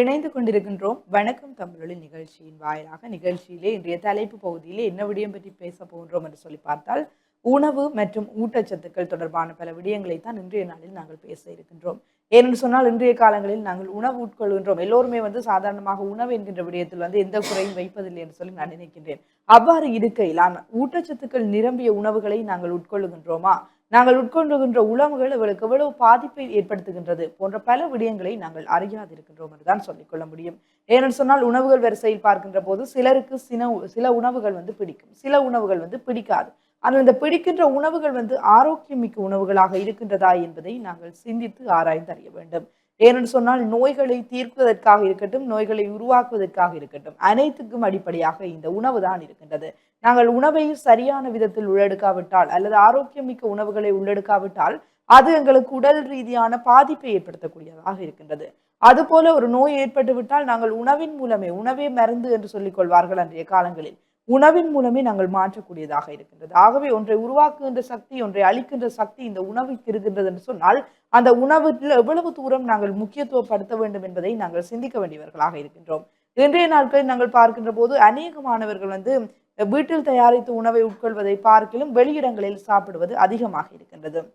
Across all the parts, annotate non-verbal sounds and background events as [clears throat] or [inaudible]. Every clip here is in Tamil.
இணைந்து கொண்டிருக்கின்றோம். வணக்கம் தமிழொலி நிகழ்ச்சியின் வாயிலாக நிகழ்ச்சியிலே இன்றைய தலைப்பு பகுதியிலே என்ன விடயம் பற்றி பேச போகின்றோம் என்று சொல்லி பார்த்தால் உணவு மற்றும் ஊட்டச்சத்துக்கள் தொடர்பான பல விடயங்களை தான் இன்றைய நாளில் நாங்கள் பேச இருக்கின்றோம். ஏனென்று சொன்னால் இன்றைய காலங்களில் நாங்கள் உணவு உட்கொள்கின்றோம். எல்லோருமே வந்து சாதாரணமாக உணவு என்கின்ற விடயத்தில் வந்து எந்த குறையும் வைப்பதில்லை என்று சொல்லி நான் நினைக்கின்றேன். அவ்வாறு இருக்கையில் ஆனால் ஊட்டச்சத்துக்கள் நிரம்பிய உணவுகளை நாங்கள் உட்கொள்ளுகின்றோமா? நாங்கள் உட்கொண்டுகின்ற உணவுகள் இவளுக்கு எவ்வளவு பாதிப்பை ஏற்படுத்துகின்றது போன்ற பல விடயங்களை நாங்கள் அறியாதிருக்கின்றோம் என்றுதான் சொல்லிக்கொள்ள முடியும். ஏனென்று சொன்னால் உணவுகள் வரிசையில் பார்க்கின்ற போது சிலருக்கு சில சில உணவுகள் வந்து பிடிக்கும். சில உணவுகள் வந்து பிடிக்காது. ஆனால் இந்த பிடிக்கின்ற உணவுகள் வந்து ஆரோக்கியமிக்க உணவுகளாக இருக்கின்றதா என்பதை நாங்கள் சிந்தித்து ஆராய்ந்து அறிய வேண்டும். ஏனென்று சொன்னால் நோய்களை தீர்ப்பதற்காக இருக்கட்டும் நோய்களை உருவாக்குவதற்காக இருக்கட்டும் அனைத்துக்கும் அடிப்படையாக இந்த உணவு தான் இருக்கின்றது. நாங்கள் உணவை சரியான விதத்தில் உள்ளெடுக்காவிட்டால் அல்லது ஆரோக்கியமிக்க உணவுகளை உள்ளெடுக்காவிட்டால் அது எங்களுக்கு உடல் ரீதியான பாதிப்பை ஏற்படுத்தக்கூடியதாக இருக்கின்றது. அதுபோல ஒரு நோய் ஏற்பட்டுவிட்டால் நாங்கள் உணவின் மூலமே உணவே மருந்து என்று சொல்லிக் கொள்வார்கள் அன்றைய காலங்களில். உணவின் மூலமே நாங்கள் மாற்றக்கூடியதாக இருக்கின்றது. ஆகவே ஒன்றை உருவாக்குகின்ற சக்தி ஒன்றை அளிக்கின்ற சக்தி இந்த உணவுக்கு இருக்கின்றது என்று சொன்னால் அந்த உணவில் எவ்வளவு தூரம் நாங்கள் முக்கியத்துவப்படுத்த வேண்டும் என்பதை நாங்கள் சிந்திக்க வேண்டியவர்களாக இருக்கின்றோம். இன்றைய நாட்களில் நாங்கள் பார்க்கின்ற போது அநேக மாணவர்கள் வந்து வீட்டில் தயாரித்த உணவை உட்கொள்வதை பார்க்கிலும் வெளியிடங்களில் சாப்பிடுவது அதிகமாக இருக்கின்றது.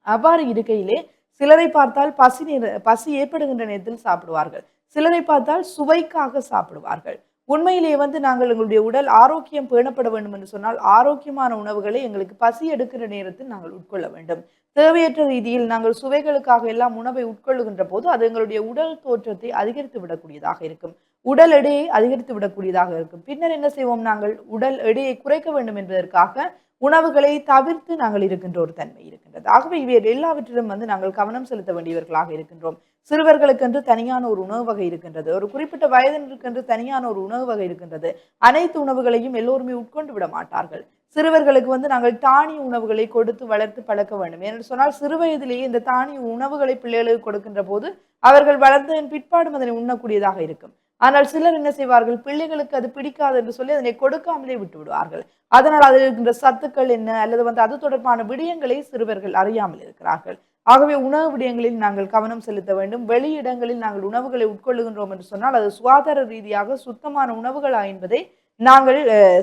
அவ்வாறு இருக்கையிலே சிலரை பார்த்தால் பசி நேர- பசி ஏற்படுகின்ற நேரத்தில் சாப்பிடுவார்கள். சிலரை பார்த்தால் சுவைக்காக சாப்பிடுவார்கள். உண்மையிலேயே வந்து நாங்கள் எங்களுடைய உடல் ஆரோக்கியம் பேணப்பட வேண்டும் என்று சொன்னால் ஆரோக்கியமான உணவுகளை எங்களுக்கு பசி எடுக்கிற நேரத்தில் நாங்கள் உட்கொள்ள வேண்டும். தேவையற்ற ரீதியில் நாங்கள் சுவைகளுக்காக எல்லாம் உணவை உட்கொள்ளுகின்ற போது அது எங்களுடைய உடல் தோற்றத்தை அதிகரித்து விடக்கூடியதாக இருக்கும். உடல் எடையை அதிகரித்து விடக்கூடியதாக இருக்கும். பின்னர் என்ன செய்வோம்? நாங்கள் உடல் எடையை குறைக்க வேண்டும் என்பதற்காக உணவுகளை தவிர்த்து நாங்கள் இருக்கின்ற ஒரு தன்மை இருக்கின்றது. ஆகவே இவை எல்லாவற்றிலும் வந்து நாங்கள் கவனம் செலுத்த வேண்டியவர்களாக இருக்கின்றோம். சிறுவர்களுக்கென்று தனியான ஒரு உணவு வகை இருக்கின்றது. ஒரு குறிப்பிட்ட வயதினருக்கென்று தனியான ஒரு உணவு வகை இருக்கின்றது. அனைத்து உணவுகளையும் எல்லோருமே உட்கொண்டு விட மாட்டார்கள். சிறுவர்களுக்கு வந்து நாங்கள் தானிய உணவுகளை கொடுத்து வளர்த்து பழக்க வேண்டும். என்று சொன்னால் சிறு வயதிலேயே இந்த தானிய உணவுகளை பிள்ளைகளுக்கு கொடுக்கின்ற போது அவர்கள் வளர்ந்ததன் பிற்பாடும் அதனை உண்ணக்கூடியதாக இருக்கும். ஆனால் சிலர் என்ன செய்வார்கள்? பிள்ளைகளுக்கு அது பிடிக்காது என்று சொல்லி அதனை கொடுக்காமலே விட்டு விடுவார்கள். அதனால் அதில் இருக்கின்ற சத்துக்கள் என்ன? அல்லது வந்து அது தொடர்பான விடயங்களை சிறுவர்கள் அறியாமல் இருக்கிறார்கள். ஆகவே உணவு விடயங்களில் நாங்கள் கவனம் செலுத்த வேண்டும். வெளியிடங்களில் நாங்கள் உணவுகளை உட்கொள்ளுகின்றோம் என்று சொன்னால் அது சுகாதார ரீதியாக சுத்தமான உணவுகளா என்பதை நாங்கள்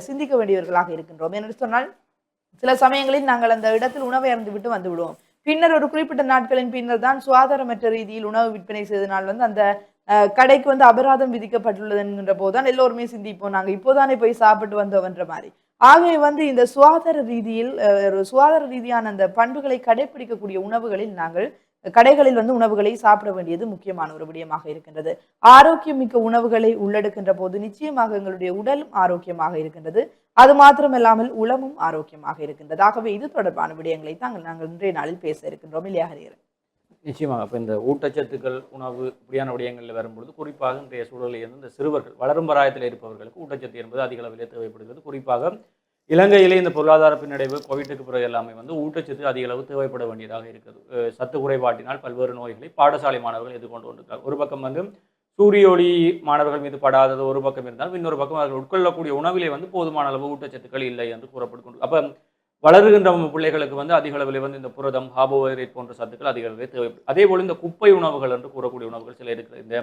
சிந்திக்க வேண்டியவர்களாக இருக்கின்றோம். என்று சொன்னால் சில சமயங்களில் நாங்கள் அந்த இடத்தில் உணவை அருந்து விட்டு வந்து விடுவோம். பின்னர் ஒரு குறிப்பிட்ட நாட்களின் பின்னர் தான் சுகாதாரமற்ற ரீதியில் உணவு விற்பனை செய்தனால் வந்து அந்த கடைக்கு வந்து அபராதம் விதிக்கப்பட்டுள்ளது என்கின்ற போதுதான் எல்லோருமே சிந்திப்போம். நாங்கள் இப்போதானே போய் சாப்பிட்டு வந்தோம்ன்ற மாதிரி. ஆகவே வந்து இந்த சுகாதார ரீதியில் அஹ், ஒரு சுகாதார ரீதியான அந்த பண்புகளை கடைபிடிக்கக்கூடிய உணவுகளில் நாங்கள் கடைகளில் வந்து உணவுகளை சாப்பிட வேண்டியது முக்கியமான ஒரு விடயமாக இருக்கின்றது. ஆரோக்கியமிக்க உணவுகளை உள்ளெடுக்கின்ற போது நிச்சயமாக எங்களுடைய உடலும் ஆரோக்கியமாக இருக்கின்றது. அது மாத்திரமல்லாமல் உளமும் ஆரோக்கியமாக இருக்கின்றது. ஆகவே இது தொடர்பான விடயங்களை தாங்கள் நாங்கள் இன்றைய நாளில் பேச இருக்கின்றோம் இல்லையா ஹரியர் நிச்சயமாக இப்போ இந்த ஊட்டச்சத்துக்கள் உணவு இப்படியான விடயங்களில் வரும்பொழுது குறிப்பாக இன்றைய சூழலில் இருந்து இந்த சிறுவர்கள் வளரும் பராயத்தில் இருப்பவர்களுக்கு ஊட்டச்சத்து என்பது அதிக அளவில் தேவைப்படுகிறது. குறிப்பாக இலங்கையிலே இந்த பொருளாதார பின்னடைவு கோவிட்டுக்கு பிறகு எல்லாமே வந்து ஊட்டச்சத்து அதிக அளவு தேவைப்பட வேண்டியதாக இருக்குது. சத்து குறைபாட்டினால் பல்வேறு நோய்களை பாடசாலை மாணவர்கள் எதிர்கொண்டு கொண்டிருக்கிறார் ஒரு பக்கம் வந்து சூரிய ஒளி மாணவர்கள் மீது படாதது ஒரு பக்கம் இருந்தால் இன்னொரு பக்கம் அவர்கள் உட்கொள்ளக்கூடிய உணவிலே வந்து போதுமான அளவு ஊட்டச்சத்துக்கள் இல்லை என்று கூறப்பட்டு கொண்டு அப்போ வளருகின்ற பிள்ளைகளுக்கு வந்து அதிக அளவில் வந்து இந்த புரதம் கார்போஹைட்ரேட் போன்ற சத்துக்கள் அதிக அளவில் தேவைப்படும் அதே போல் இந்த குப்பை உணவுகள் என்று கூறக்கூடிய உணவுகள் சில இருக்கிற இந்த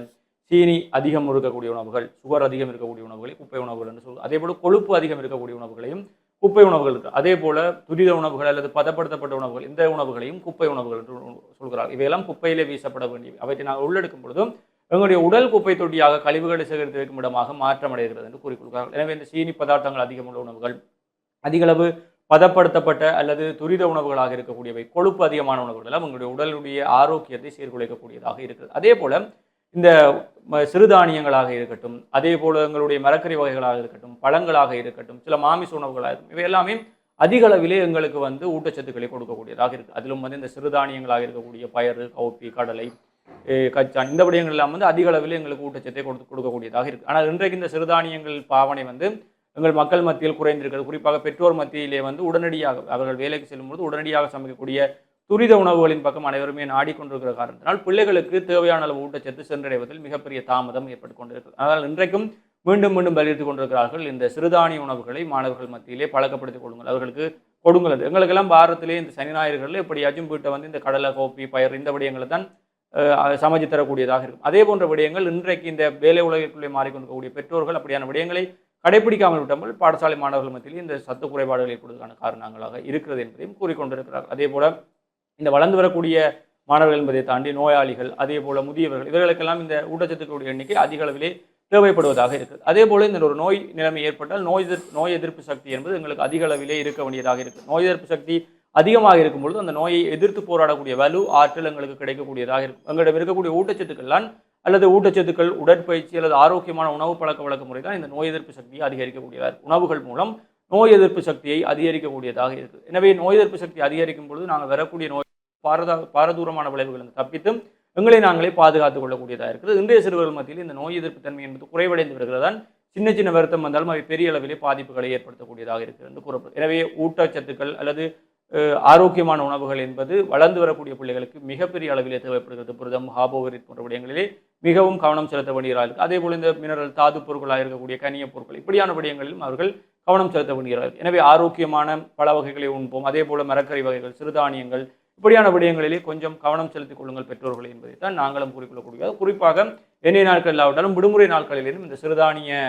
சீனி அதிகம் இருக்கக்கூடிய உணவுகள் சுகர் அதிகம் இருக்கக்கூடிய உணவுகளை குப்பை உணவுகள் என்று சொல்லுவோம் அதே போல் கொழுப்பு அதிகம் இருக்கக்கூடிய உணவுகளையும் குப்பை உணவுகள் இருக்கு. அதே போல் துரித உணவுகள் அல்லது பதப்படுத்தப்பட்ட உணவுகள் இந்த உணவுகளையும் குப்பை உணவுகள் என்று சொல்கிறார். இவையெல்லாம் குப்பையிலே வீசப்பட வேண்டியவை அவற்றை நாங்கள் உள்ளெடுக்கும் பொழுதும் எங்களுடைய உடல் குப்பை தொட்டியாக கழிவுகளை சேகரித்து வைக்கும் இடமாக மாற்றமடைகிறது என்று கூறிக்கொள்கிறார்கள் எனவே இந்த சீனி பதார்த்தங்கள் அதிகமுள்ள உணவுகள் அதிகளவு பதப்படுத்தப்பட்ட அல்லது துரித உணவுகளாக இருக்கக்கூடியவை கொழுப்பு அதிகமான உணவுகள் எல்லாம் உங்களுடைய உடலுடைய ஆரோக்கியத்தை சீர்குலைக்கக்கூடியதாக இருக்குது. அதே போல் இந்த ம- சிறுதானியங்களாக இருக்கட்டும் அதே போல் எங்களுடைய மரக்கறி வகைகளாக இருக்கட்டும் பழங்களாக இருக்கட்டும் சில மாமிச உணவுகளாக இருக்கும் இவை எல்லாமே அதிக அளவிலே எங்களுக்கு வந்து ஊட்டச்சத்துக்களை கொடுக்கக்கூடியதாக இருக்குது. அதிலும் வந்து இந்த சிறுதானியங்களாக இருக்கக்கூடிய பயறு கவுப்பி கடலை கச்சான் இந்த விடயங்கள் எல்லாம் வந்து அதிக அளவில் எங்களுக்கு ஊட்டச்சத்தை கொடுத்து கொடுக்கக்கூடியதாக இருக்குது. ஆனால் இன்றைக்கு இந்த சிறுதானியங்கள் பாவனை வந்து எங்கள் மக்கள் மத்தியில் குறைந்திருக்கிறது. குறிப்பாக பெற்றோர் மத்தியிலே வந்து உடனடியாக அவர்கள் வேலைக்கு செல்லும்போது உடனடியாக சமைக்கக்கூடிய துரித உணவுகளின் பக்கம் அனைவருமே நாடிக்கொண்டிருக்கிற காரணத்தினால் பிள்ளைகளுக்கு தேவையான அளவு ஊட்டச்சத்து சென்றடைவதில் மிகப்பெரிய தாமதம் ஏற்பட்டு கொண்டிருக்கிறது. அதனால் இன்றைக்கும் மீண்டும் மீண்டும் வலியுறுத்தி கொண்டிருக்கிறார்கள். இந்த சிறுதானிய உணவுகளை மாணவர்கள் மத்தியிலே பழக்கப்படுத்திக் கொள்ளுங்கள். அவர்களுக்கு கொடுங்கள். அது எங்களுக்கெல்லாம் பாரத்திலே இந்த சனி ஞாயிறுகளில் எப்படியாச்சும் வீட்டை வந்து இந்த கடலை கோப்பி பயிர் இந்த விடயங்களை தான் சமைச்சு தரக்கூடியதாக இருக்கும். அதே போன்ற விடயங்கள் இன்றைக்கு இந்த வேலை உலகிற்குள்ளே மாறிக்கொண்டிருக்கக்கூடிய பெற்றோர்கள் அப்படியான விடயங்களை கடைபிடிக்காமல் விட்டாமல் பாடசாலை மாணவர்கள் மத்தியில் இந்த சத்து குறைபாடுகள் ஏற்படுவதற்கான காரணங்களாக இருக்கிறது என்பதையும் கூறிக்கொண்டிருக்கிறார் அதே போல இந்த வளர்ந்து வரக்கூடிய மாணவர்கள் என்பதை தாண்டி நோயாளிகள் அதே போல முதியவர்கள் இவர்களுக்கெல்லாம் இந்த ஊட்டச்சத்துக்களுடைய எண்ணிக்கை அதிக அளவிலே தேவைப்படுவதாக இருக்குது. அதே போல இந்த ஒரு நோய் நிலைமை ஏற்பட்டால் நோய் எதிர்ப்பு நோய் எதிர்ப்பு சக்தி என்பது எங்களுக்கு அதிக அளவிலே இருக்க வேண்டியதாக இருக்குது. நோய் எதிர்ப்பு சக்தி அதிகமாக இருக்கும் பொழுது அந்த நோயை எதிர்த்து போராடக்கூடிய வலு ஆற்றல் எங்களுக்கு கிடைக்கக்கூடியதாக இருக்கும். எங்களிடம் இருக்கக்கூடிய ஊட்டச்சத்துக்கள்லாம் அல்லது ஊட்டச்சத்துக்கள் உடற்பயிற்சி அல்லது ஆரோக்கியமான உணவு பழக்க வழக்க முறை தான் இந்த நோய் எதிர்ப்பு சக்தியை அதிகரிக்கக்கூடியதாக இருக்கும் உணவுகள் மூலம் நோய் எதிர்ப்பு சக்தியை அதிகரிக்கக்கூடியதாக இருக்குது. எனவே நோய் எதிர்ப்பு சக்தி அதிகரிக்கும் பொழுது நாங்கள் வரக்கூடிய நோய் பாரத பாரதூரமான விளைவுகளிலிருந்து தப்பித்து எங்களை நாங்களே பாதுகாத்துக் கொள்ளக்கூடியதாக இருக்குது. இன்றைய சிறுவர்கள் மத்தியில் இந்த நோய் எதிர்ப்பு தன்மை என்பது குறைவடைந்து வருகிறதான் சின்ன சின்ன வருத்தம் வந்தாலும் அவை பெரிய அளவிலே பாதிப்புகளை ஏற்படுத்தக்கூடியதாக இருக்கிறது என்று கூறப்படும் எனவே ஊட்டச்சத்துக்கள் அல்லது ஆரோக்கியமான உணவுகள் என்பது வளர்ந்து வரக்கூடிய பிள்ளைகளுக்கு மிகப்பெரிய அளவிலே தேவைப்படுகிறது. புரதம் ஹாபோவரித் போன்ற விடயங்களிலே மிகவும் கவனம் செலுத்த வேண்டியதாக இருக்குது அதே போல் இந்த மினரல் தாது பொருட்களாக இருக்கக்கூடிய கனிய பொருட்கள் இப்படியான விடயங்களிலும் அவர்கள் கவனம் செலுத்த வேண்டியதாக எனவே ஆரோக்கியமான பல வகைகளை உண்போம். அதே போல் மரக்கறி வகைகள் சிறுதானியங்கள் இப்படியான விடயங்களிலே கொஞ்சம் கவனம் செலுத்திக் கொள்ளுங்கள் பெற்றோர்கள் என்பதை தான் நாங்களும் கூறிக்கொள்ளக்கூடிய குறிப்பாக எண்ணெய் நாட்கள் இல்லாவிட்டாலும் விடுமுறை நாட்களிலும் இந்த சிறுதானிய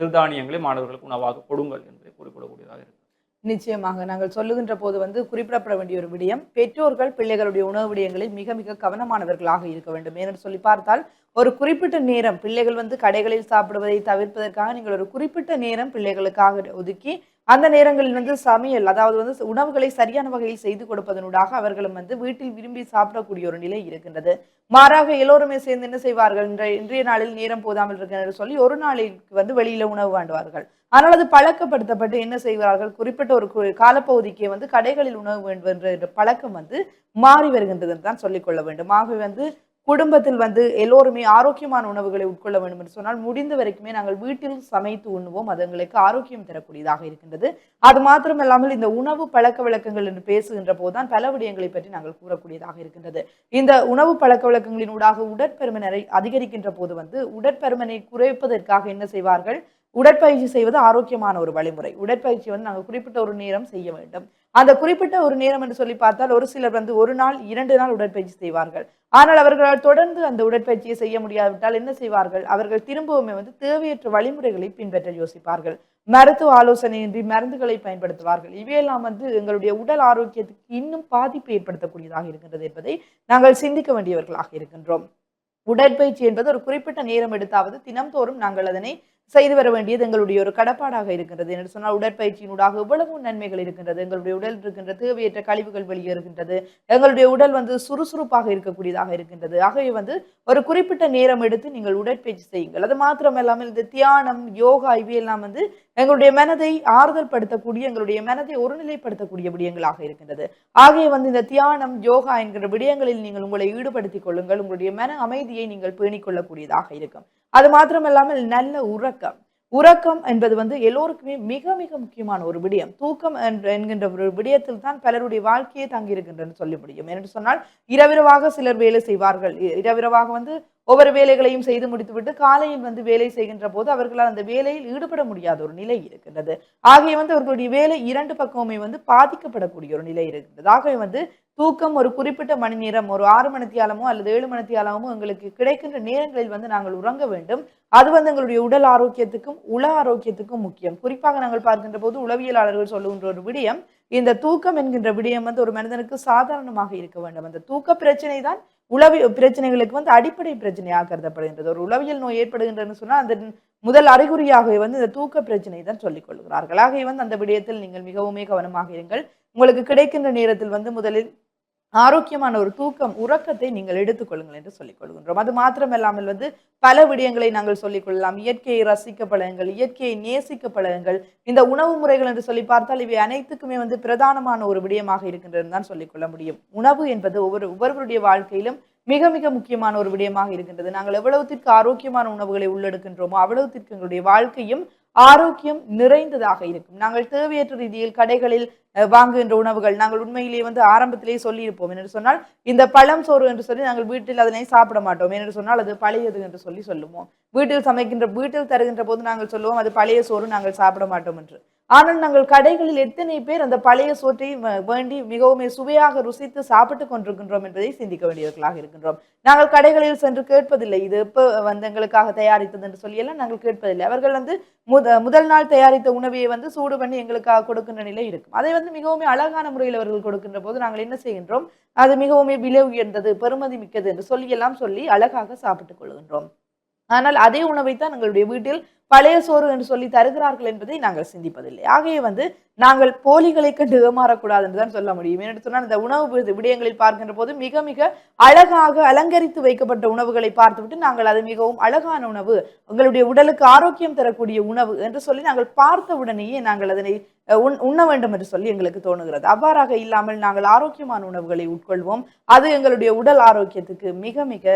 சிறுதானியங்களை மாணவர்களுக்கு உணவாக கொடுங்கள் என்பதை கூறிக்கொள்ளக்கூடியதாக இருக்கும் நிச்சயமாக நாங்கள் சொல்லுகின்ற போது வந்து குறிப்பிடப்பட வேண்டிய ஒரு விடயம் பெற்றோர்கள் பிள்ளைகளுடைய உணவு விடயங்களில் மிக மிக கவனமானவர்களாக இருக்க வேண்டும். ஏனென்று சொல்லி பார்த்தால் ஒரு குறிப்பிட்ட நேரம் பிள்ளைகள் வந்து கடைகளில் சாப்பிடுவதை தவிர்ப்பதற்காக நீங்கள் ஒரு குறிப்பிட்ட நேரம் பிள்ளைகளுக்காக ஒதுக்கி அந்த நேரங்களில் வந்து சமையல் அதாவது வந்து உணவுகளை சரியான வகையில் செய்து கொடுப்பதனூடாக அவர்களும் வந்து வீட்டில் விரும்பி சாப்பிடக்கூடிய ஒரு நிலை இருக்கின்றது. மாறாக எல்லோருமே சேர்ந்து என்ன செய்வார்கள்? இன்றைய இன்றைய நாளில் நேரம் போதாமல் இருக்கிறது சொல்லி ஒரு நாளைக்கு வந்து வெளியில உணவு வாண்டுவார்கள். ஆனால் அது பழக்கப்படுத்தப்பட்டு என்ன செய்வார்கள்? குறிப்பிட்ட ஒரு காலப்பகுதிக்கே வந்து கடைகளில் உணவு வேண்டும் என்ற பழக்கம் வந்து மாறி வருகின்றது தான் சொல்லிக்கொள்ள வேண்டும். ஆகவே வந்து குடும்பத்தில் வந்து எல்லோருமே ஆரோக்கியமான உணவுகளை உட்கொள்ள வேண்டும் என்று சொன்னால் முடிந்த வரைக்குமே நாங்கள் வீட்டில் சமைத்து உண்ணுவோம். அது எங்களுக்கு ஆரோக்கியம் தரக்கூடியதாக இருக்கின்றது. அது மாத்திரமல்லாமல் இந்த உணவு பழக்க வழக்கங்கள் என்று பேசுகின்ற போதுதான் பல விடயங்களை பற்றி நாங்கள் கூறக்கூடியதாக இருக்கின்றது. இந்த உணவு பழக்க வழக்கங்களின் ஊடாக உடற்பருமனரை அதிகரிக்கின்ற போது வந்து உடற்பருமனை குறைப்பதற்காக என்ன செய்வார்கள்? உடற்பயிற்சி செய்வது ஆரோக்கியமான ஒரு வழிமுறை. உடற்பயிற்சி வந்து நாங்கள் குறிப்பிட்ட ஒரு நேரம் செய்ய வேண்டும். அந்த குறிப்பிட்ட ஒரு நேரம் என்று சொல்லி பார்த்தால் ஒரு சிலர் வந்து ஒரு நாள் இரண்டு நாள் உடற்பயிற்சி செய்வார்கள். ஆனால் அவர்களால் தொடர்ந்து அந்த உடற்பயிற்சியை செய்ய முடியாவிட்டால் என்ன செய்வார்கள்? அவர்கள் திரும்பவுமே வந்து தேவையற்ற வழிமுறைகளை பின்பற்ற யோசிப்பார்கள். மருத்துவ ஆலோசனையின்றி மருந்துகளை பயன்படுத்துவார்கள். இவையெல்லாம் வந்து எங்களுடைய உடல் ஆரோக்கியத்துக்கு இன்னும் பாதிப்பு ஏற்படுத்தக்கூடியதாக இருக்கின்றது என்பதை நாங்கள் சிந்திக்க வேண்டியவர்களாக இருக்கின்றோம். உடற்பயிற்சி என்பது ஒரு குறிப்பிட்ட நேரம் எடுத்தாவது தினம்தோறும் நாங்கள் அதனை செய்து வர வேண்டியது எங்களுடைய ஒரு கடப்பாடாக இருக்கின்றது என்று சொன்னால் உடற்பயிற்சியினூடாக எவ்வளவு நன்மைகள் இருக்கின்றது எங்களுடைய உடல் இருக்கின்ற தேவையற்ற கழிவுகள் வெளியேறுகின்றது எங்களுடைய உடல் வந்து சுறுசுறுப்பாக இருக்கக்கூடியதாக இருக்கின்றது. ஆகவே வந்து ஒரு குறிப்பிட்ட நேரம் எடுத்து நீங்கள் உடற்பயிற்சி செய்யுங்கள். அது மாத்திரமல்லாமல் இந்த தியானம் யோகா இவையெல்லாம் வந்து எங்களுடைய மனதை ஆறுதல் படுத்தக்கூடிய எங்களுடைய மனதை ஒருநிலைப்படுத்தக்கூடிய விடயங்களாக இருக்கின்றது. ஆகவே வந்து இந்த தியானம் யோகா என்கிற விடயங்களில் நீங்கள் உங்களை ஈடுபடுத்திக் கொள்ளுங்கள். உங்களுடைய மன அமைதியை நீங்கள் பேணிக் கொள்ளக்கூடியதாக இருக்கும். அது மாத்திரமல்லாமல் நல்ல உறக்கம் உறக்கம். என்பது வந்து எல்லோருக்குமே மிக மிக முக்கியமான ஒரு விடயம். தூக்கம் என்கின்ற ஒரு விடயத்தில் தான் பலருடைய வாழ்க்கையே தங்கியிருக்கின்றன சொல்ல முடியும். என்று சொன்னால் இரவிரவாக சிலர் வேலை செய்வார்கள். இரவிரவாக வந்து ஒவ்வொரு வேலைகளையும் செய்து முடித்துவிட்டு காலையில் வந்து வேலை செய்கின்ற போது அவர்களால் அந்த வேலையில் ஈடுபட முடியாத ஒரு நிலை இருக்கின்றது. ஆகவே வந்து அவர்களுடைய வேலை இரண்டு பக்கமுமே வந்து பாதிக்கப்படக்கூடிய ஒரு நிலை இருக்கின்றது. ஆகவே வந்து தூக்கம் ஒரு குறிப்பிட்ட மணி நேரம் ஒரு ஆறு மணித்தியாலமோ அல்லது ஏழு மணித்தியாலமோ எங்களுக்கு கிடைக்கின்ற நேரங்களில் வந்து நாங்கள் உறங்க வேண்டும். அது வந்து எங்களுடைய உடல் ஆரோக்கியத்துக்கும் உள ஆரோக்கியத்துக்கும் முக்கியம். குறிப்பாக நாங்கள் பார்க்கின்ற போது உளவியலாளர்கள் சொல்லுகின்ற ஒரு விடயம் இந்த தூக்கம் என்கின்ற விடயம் வந்து ஒரு மனிதனுக்கு சாதாரணமாக இருக்க வேண்டும். அந்த தூக்க பிரச்சனை தான் உளவி பிரச்சனைகளுக்கு வந்து அடிப்படை பிரச்சனையாக கருதப்படுகின்றது. ஒரு உளவியல் நோய் ஏற்படுகின்றதுன்னு சொன்னால் அந்த முதல் அறிகுறியாகவே வந்து இந்த தூக்க பிரச்சனை தான் சொல்லிக் கொள்கிறார்கள். ஆகவே வந்து அந்த விடயத்தில் நீங்கள் மிகவுமே கவனமாக இருங்கள். உங்களுக்கு கிடைக்கின்ற நேரத்தில் வந்து முதலில் ஆரோக்கியமான ஒரு தூக்கம் உறக்கத்தை நீங்கள் எடுத்துக்கொள்ளுங்கள் என்று சொல்லிக் கொள்கின்றோம். அது மாத்திரமல்லாமல் வந்து பல விடயங்களை நாங்கள் சொல்லிக் கொள்ளலாம். இயற்கையை ரசிக்க பழகுங்கள் இயற்கையை நேசிக்க பழகுங்கள். இந்த உணவு முறைகள் என்று சொல்லி பார்த்தால் இவை அனைத்துக்குமே வந்து பிரதானமான ஒரு விடயமாக இருக்கின்றது தான் சொல்லிக் கொள்ள முடியும். உணவு என்பது ஒவ்வொரு ஒவ்வொருவருடைய வாழ்க்கையிலும் மிக மிக முக்கியமான ஒரு விடயமாக இருக்கின்றது. நாங்கள் எவ்வளவுத்திற்கு ஆரோக்கியமான உணவுகளை உள்ளெடுக்கின்றோமோ அவ்வளவுத்திற்கு எங்களுடைய வாழ்க்கையும் ஆரோக்கியம் நிறைந்ததாக இருக்கும். நாங்கள் தேவையற்ற ரீதியில் கடைகளில் அஹ், வாங்குகின்ற உணவுகள் நாங்கள் உண்மையிலேயே வந்து ஆரம்பத்திலேயே சொல்லியிருப்போம். என்று சொன்னால் இந்த பழம் சோறு என்று சொல்லி நாங்கள் வீட்டில் அதனை சாப்பிட மாட்டோம். என்று சொன்னால் அது பழையது என்று சொல்லி சொல்லுவோம். வீட்டில் சமைக்கின்ற வீட்டில் தருகின்ற போது நாங்கள் சொல்லுவோம் அது பழைய சோறு நாங்கள் சாப்பிட மாட்டோம் என்று. ஆனால் நாங்கள் கடைகளில் எத்தனை பேர் அந்த பழைய சோற்றை வேண்டி மிகவும் சுவையாக ருசித்து சாப்பிட்டு கொண்டிருக்கின்றோம் என்பதை சிந்திக்க வேண்டியவர்களாக இருக்கின்றோம். நாங்கள் கடைகளில் சென்று கேட்பதில்லை. இது எப்போ வந்து எங்களுக்காக தயாரித்தது என்று சொல்லியெல்லாம் நாங்கள் கேட்பதில்லை. அவர்கள் வந்து முத முதல் நாள் தயாரித்த உணவையை வந்து சூடு பண்ணி எங்களுக்காக கொடுக்கின்ற நிலை இருக்கும். அதை வந்து மிகவும் அழகான முறையில் அவர்கள் கொடுக்கின்ற போது நாங்கள் என்ன செய்கின்றோம்? அது மிகவும் விலை உயர்ந்தது பெருமதி மிக்கது என்று சொல்லியெல்லாம் சொல்லி அழகாக சாப்பிட்டுக் கொள்கின்றோம். ஆனால் அதே உணவைத்தான் எங்களுடைய வீட்டில் பழைய சோறு என்று சொல்லி தருகிறார்கள் என்பதை நாங்கள் சிந்திப்பதில்லை. ஆகவே வந்து நாங்கள் போலிகளை கண்டு ஏமாறக்கூடாது என்று தான் சொல்ல முடியும். என்று சொன்னால் இந்த உணவு விடயங்களில் பார்க்கின்ற போது மிக மிக அழகாக அலங்கரித்து வைக்கப்பட்ட உணவுகளை பார்த்துவிட்டு நாங்கள் அது மிகவும் அழகான உணவு உங்களுடைய உடலுக்கு ஆரோக்கியம் தரக்கூடிய உணவு என்று சொல்லி நாங்கள் பார்த்த உடனேயே நாங்கள் அதனை உண்- உண்ண வேண்டும் என்று சொல்லி எங்களுக்கு தோணுகிறது. அவ்வாறாக இல்லாமல் நாங்கள் ஆரோக்கியமான உணவுகளை உட்கொள்வோம். அது எங்களுடைய உடல் ஆரோக்கியத்துக்கு மிக மிக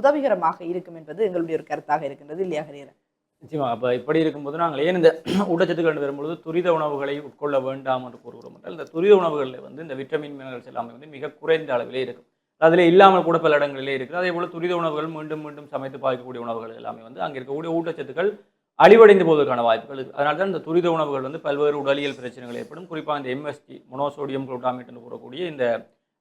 உதவிகரமாக இருக்கும் என்பது எங்களுடைய ஒரு கருத்தாக இருக்கின்றது. இல்லையா ஹரியரன் நிச்சயமா. அப்போ இப்படி இருக்கும்போது நாங்கள் ஏன் இந்த [clears throat] ஊட்டச்சத்துக்கள் என்று வரும்பொழுது துரித உணவுகளை உட்கொள்ள வேண்டாம் என்று கூறுகிறோம் என்றால் இந்த துரித உணவுகளில் வந்து இந்த விட்டமின் மினரல்ஸ் எல்லாமே வந்து மிக குறைந்த அளவிலே இருக்கும். அதில் இல்லாமல் கூட பல இடங்களிலே இருக்குது. அதே போல் துரித உணவுகள் மீண்டும் மீண்டும் சமைத்து பார்க்கக்கூடிய உணவுகள் எல்லாமே வந்து அங்கே இருக்கக்கூடிய ஊட்டச்சத்துக்கள் அழிவடைந்து போவதற்கான வாய்ப்புகள் இருக்குது. அதனால தான் இந்த துரித உணவுகள் வந்து பல்வேறு உடலியல் பிரச்சனைகள் ஏற்படும். குறிப்பாக இந்த எம்எஸ்டி மொனோசோடியம் குளோட்டாமேட் என்று கூறக்கூடிய இந்த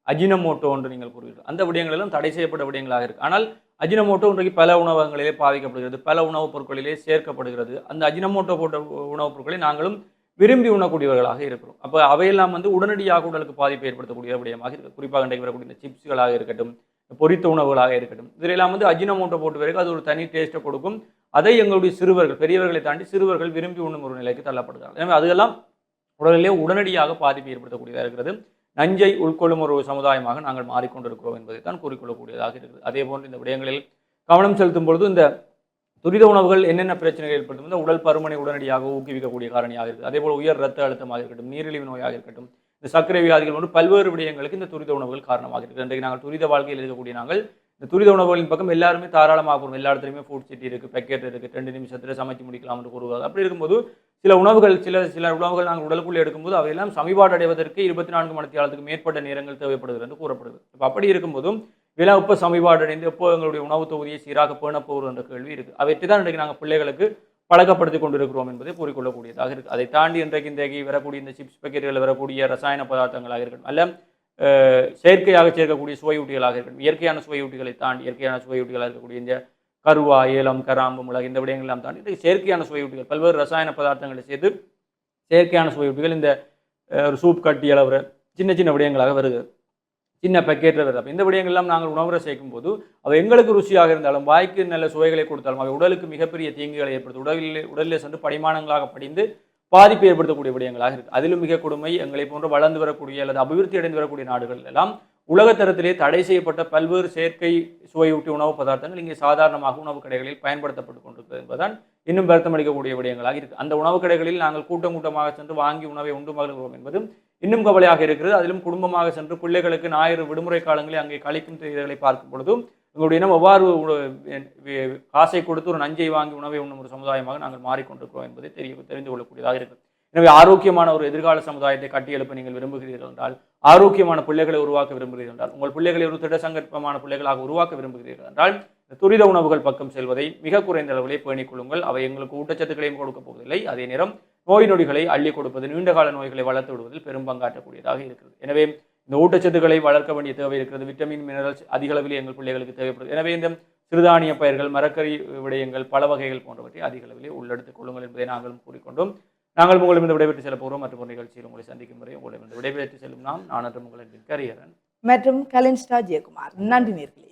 அஜினமோட்டோ என்று நீங்கள் கூறுவீர்கள் அந்த விடயங்களெல்லாம் தடை செய்யப்பட்ட விடயங்களாக இருக்குது ஆனால் அஜினமோட்டோ இன்றைக்கு பல உணவகங்களிலே பாதிக்கப்படுகிறது பல உணவுப் பொருட்களிலே சேர்க்கப்படுகிறது. அந்த அஜினமோட்டோ போட்ட உணவுப் பொருட்களை நாங்களும் விரும்பி உண்ணக்கூடியவர்களாக இருக்கிறோம். அப்போ அவையெல்லாம் வந்து உடனடியாக உடலுக்கு பாதிப்பை ஏற்படுத்தக்கூடிய விடயமாக இருக்குது குறிப்பாக இன்றைக்கு வரக்கூடிய இந்த சிப்ஸ்களாக இருக்கட்டும் பொரித்த உணவுகளாக இருக்கட்டும். இதிலெல்லாம் வந்து அஜினமோட்டோ போட்டு பிறகு அது ஒரு தனி டேஸ்ட்டை கொடுக்கும். அதை எங்களுடைய சிறுவர்கள் பெரியவர்களை தாண்டி சிறுவர்கள் விரும்பி உண்ணும் ஒரு நிலைக்கு தள்ளப்படுகிறார்கள். எனவே அதெல்லாம் உடலிலே உடனடியாக பாதிப்பை ஏற்படுத்தக்கூடியதாக இருக்கிறது. நஞ்சை உள்கொள்ளும் ஒரு சமுதாயமாக நாங்கள் மாறிக்கொண்டிருக்கிறோம் என்பதை தான் கூறிக்கொள்ளக்கூடியதாக இருக்குது. அதே போன்று இந்த விடயங்களில் கவனம் செலுத்தும் பொழுது இந்த துரித உணவுகள் என்னென்ன பிரச்சனைகள் ஏற்படுத்தும் இந்த உடல் பருமனை உடனடியாக ஊக்குவிக்கக்கூடிய காரணியாக இருக்குது. அதே போல் உயர் ரத்த அழுத்தமாக இருக்கட்டும் நீரிழிவு நோயாக இருக்கட்டும் இந்த சர்க்கரை வியாதிகள் போன்று பல்வேறு விடயங்களுக்கு இந்த துரித உணவுகள் காரணமாக இருக்குது. இன்றைக்கு நாங்கள் துரித வாழ்க்கையில் இருக்கக்கூடிய நாங்கள் இந்த துரித உணவுகளின் பக்கம் எல்லாருமே தாராளமாக போகிறோம் எல்லா இடத்துலையுமே ஃபுட் சிட்டி இருக்குது பேக்கெட் இருக்குது ரெண்டு நிமிஷத்தில் சமைச்சு முடிக்கலாம் என்று கூறுவாங்க அப்படி இருக்கும்போது சில உணவுகள் சில சில உணவுகள் நாங்கள் உடலுக்குள்ளே எடுக்கும்போது அவையெல்லாம் சமிபாடு அடைவதற்கு இருபத்தி நான்கு மணி நேரத்துக்கு மேற்பட்ட நேரங்கள் தேவைப்படுகிறது என்று கூறப்படுது. இப்போ அப்படி இருக்கும்போதும் இதெல்லாம் எப்போ சமிபாடு அடைந்து எப்போ எங்களுடைய உணவு தொகுதியை சீராக பேணப் என்ற கேள்வி இருக்குது அவற்றை தான் இன்றைக்கு நாங்கள் பிள்ளைகளுக்கு பழக்கப்படுத்தி கொண்டிருக்கிறோம் என்பதை கூறிக்கொள்ளக்கூடியதாக இருக்குது அதை தாண்டி இன்றைக்கு இன்றைக்கு வரக்கூடிய இந்த சிப்ஸ் பக்கெட்டுகள் வரக்கூடிய ரசாயன பதார்த்தங்களாக இருக்கட்டும் அல்ல செயற்கையாக சேர்க்கக்கூடிய சுவையூட்டிகளாக இருக்கட்டும் இயற்கையான சுவையூட்டிகளை தாண்டி இயற்கையான சுவையூட்டிகளாக இருக்கக்கூடிய இந்த கருவா ஏலம் கராம்பு மிளகு இந்த விடயங்கள்லாம் தாண்டி செயற்கையான சுவையூட்டிகள் பல்வேறு ரசாயன பதார்த்தங்களை சேர்த்து செயற்கையான சுவையூட்டிகள் இந்த ஒரு சூப் கட்டி அளவுற சின்ன சின்ன விடயங்களாக வருது. சின்ன பேக்கெட்டில் வருது. அப்போ இந்த விடயங்கள்லாம் நாங்கள் உணவுரை சேர்க்கும் போது அவை எங்களுக்கு ருசியாக இருந்தாலும் வாய்க்கு நல்ல சுவைகளை கொடுத்தாலும் அவை உடலுக்கு மிகப்பெரிய தீங்குகளை ஏற்படுத்தும். உடலில் உடலில் சென்று படிமானங்களாக படிந்து பாதிப்பை ஏற்படுத்தக்கூடிய விடயங்களாக இருக்குது அதிலும் மிக கொடுமை எங்களை போன்று வளர்ந்து வரக்கூடிய அல்லது அபிவிருத்தி அடைந்து வரக்கூடிய நாடுகள் எல்லாம் உலகத்தரத்திலே தடை செய்யப்பட்ட பல்வேறு செயற்கை சுவையூட்டி உணவு பதார்த்தங்கள் இங்கே சாதாரணமாக உணவு கடைகளில் பயன்படுத்தப்பட்டு கொண்டிருக்கிறது என்பதுதான் இன்னும் வருத்தம் அளிக்கக்கூடிய விடயங்களாக இருக்கு. அந்த உணவு கடைகளில் நாங்கள் கூட்டம் கூட்டமாக சென்று வாங்கி உணவை உண்டு மகிழ்கிறோம் என்பது இன்னும் கவலையாக இருக்கிறது. அதிலும் குடும்பமாக சென்று பிள்ளைகளுக்கு ஞாயிறு விடுமுறை காலங்களில் அங்கே கழிக்கும் செய்திகளை பார்க்கும் பொழுதும் எங்களுடைய இனம் எவ்வாறு காசை கொடுத்து ஒரு நஞ்சை வாங்கி உணவை உண்ணும் ஒரு சமுதாயமாக நாங்கள் மாறிக்கொண்டிருக்கிறோம் என்பதை தெரிய தெரிந்து கொள்ளக்கூடியதாக இருக்கிறது எனவே ஆரோக்கியமான ஒரு எதிர்கால சமுதாயத்தை கட்டியெழுப்ப நீங்கள் விரும்புகிறீர்கள் என்றால் ஆரோக்கியமான பிள்ளைகளை உருவாக்க விரும்புகிறீர்கள் என்றால் உங்கள் பிள்ளைகளை ஒரு திடசங்கற்பமான பிள்ளைகளாக உருவாக்க விரும்புகிறீர்கள் என்றால் துரித உணவுகள் பக்கம் செல்வதை மிக குறைந்த அளவிலே பேணிக் கொள்ளுங்கள். அவை எங்களுக்கு ஊட்டச்சத்துக்களையும் கொடுக்க போவதில்லை. அதே நேரம் நோய் நொடிகளை அள்ளி கொடுப்பது நீண்டகால நோய்களை வளர்த்து விடுவதில் பெரும் பங்காற்றக்கூடியதாக இருக்கிறது. எனவே இந்த ஊட்டச்சத்துக்களை வளர்க்க வேண்டிய தேவை இருக்கிறது. விட்டமின் மினரல்ஸ் அதிக அளவில் எங்கள் பிள்ளைகளுக்கு தேவைப்படுது. எனவே இந்த சிறுதானிய பயிர்கள் மரக்கறி விடயங்கள் பல வகைகள் போன்றவற்றை அதிக அளவிலே உள்ளெடுத்துக் கொள்ளுங்கள் என்பதை நாங்களும் கூறிக்கொண்டோம். நாங்கள் உங்களிடம் இந்த விடைபெற்று செல்ல போகிறோம். மற்றும் ஒரு நிகழ்ச்சியில் உங்களை சந்திக்கும் முறை உங்களிடம் இந்த விடைபெற்று செல்லும். நாம் நான் மற்றும் உங்களின் கரியரன் மற்றும் கலின்ஸ்டா ஜெயக்குமார். நன்றி நேர்களே.